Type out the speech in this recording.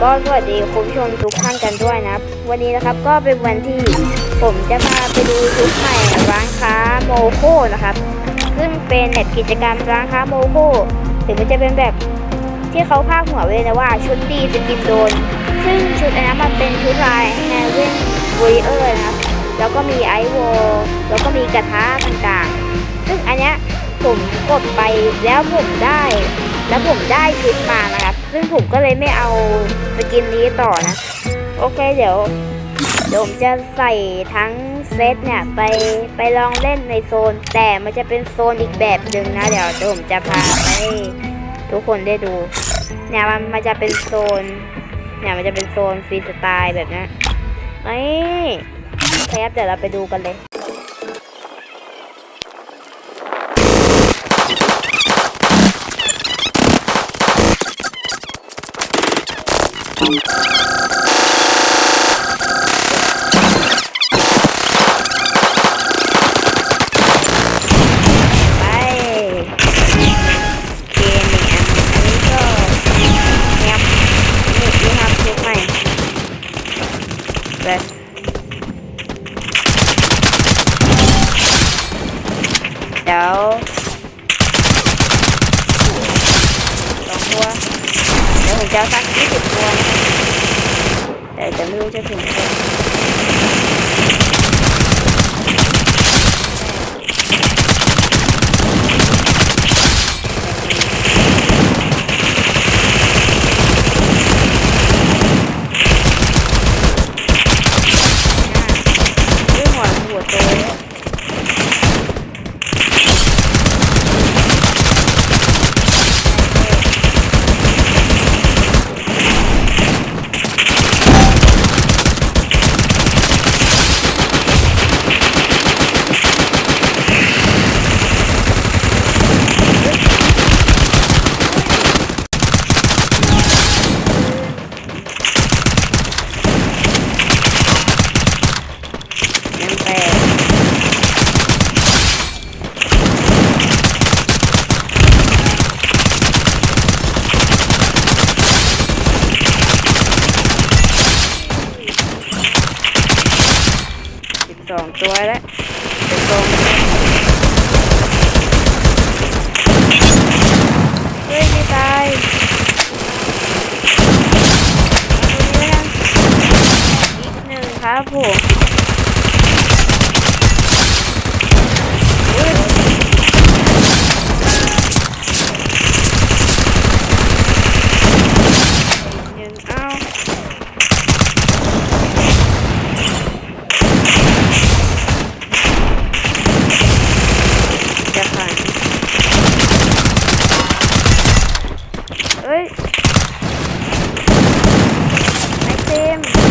ก็สวัสดีคุณผู้ชมทุกท่านกันด้วยนะครับ วันนี้นะครับก็เป็นวันที่ผมจะพาไปดูชุดใหม่ร้านค้าโมโคนะครับ ซึ่งเป็นแบบกิจกรรมร้านค้าโมโคถึงมันจะเป็นแบบที่เขาพากหัวไว้เลยนะว่าชุดดีจะกินโดน ซึ่งชุดอันนั้นมันเป็นชุดลายแฮเวนวอริเออร์นะครับ แล้วก็มีไอโวแล้วก็มีกระทะต่างๆ ซึ่งอันเนี้ยผมกดไปแล้วผมได้ แล้วผมได้ชุดมานะ ซึ่งผมก็เลยไม่เอาสกินนี้ต่อนะ โอเคเดี๋ยวเดี๋ยวผมจะใส่ทั้งเซตเนี่ยไปไปลองเล่นในโซน แต่มันจะเป็นโซนอีกแบบหนึ่งนะเดี๋ยวเดี๋ยวผมจะพาไปให้ทุกคนได้ดู เนี่ยมันมันจะเป็นโซน เนี่ยมันจะเป็นโซนฟรีสไตล์แบบนี้นี่โอเคครับเดี๋ยวเราไปดูกันเลย ไปเกมเนี่ยอันนี้ก็แงบนี่ดูครับชุดใหม่แบบเดี๋ยวสองตัว เดี๋ยวผมจะเอาสักยี่สิบตัวนะครับแต่จะไม่รู้จะถึงไหม ด้วยหัวหัวโตเลยยังแตก สองตัวแล้วสิบสอง same